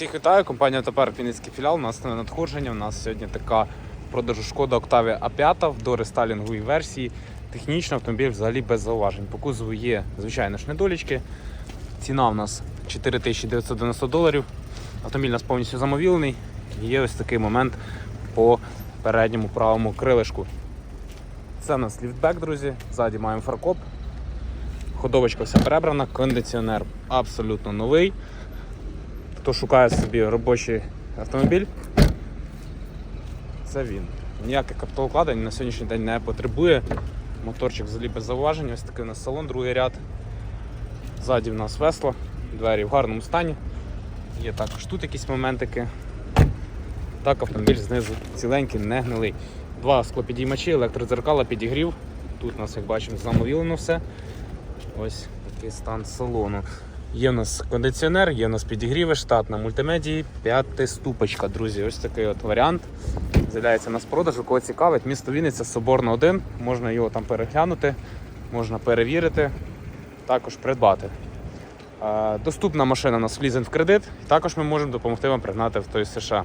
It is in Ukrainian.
Всіх вітаю, компанія Топар Вінницький філіал. У нас нове надходження. У нас сьогодні така продажу шкода Octavia A5 в дорестайлінговій версії. Технічно автомобіль взагалі без зауважень. По кузову є, звичайно ж, недолічки. Ціна у нас 4990 доларів. Автомобіль у нас повністю замовілений. Є ось такий момент по передньому правому крилишку. Це у нас ліфтбек, друзі. Ззаді маємо фаркоп. Ходовочка вся перебрана, кондиціонер абсолютно новий. Хто шукає собі робочий автомобіль, це він. Ніяких капіталовкладень на сьогоднішній день не потребує. Моторчик взагалі без зауважень. Ось такий у нас салон, другий ряд. Ззаді в нас весло, двері в гарному стані. Є також тут якісь моментики. Так, автомобіль знизу ціленький, не гнилий. Два склопідіймачі, електродзеркала, підігрів. Тут у нас, як бачимо, замовілено все. Ось такий стан салону. Є в нас кондиціонер, є в нас підігріви, штат на мультимедії, п'ятиступочка, друзі. Ось такий от варіант. З'являється у нас продажу. Кого цікавить, місто Вінниця, Соборна 1. Можна його там переглянути, можна перевірити, також придбати. Е, Доступна машина у нас в лізинг в кредит. Також ми можемо допомогти вам пригнати в той США.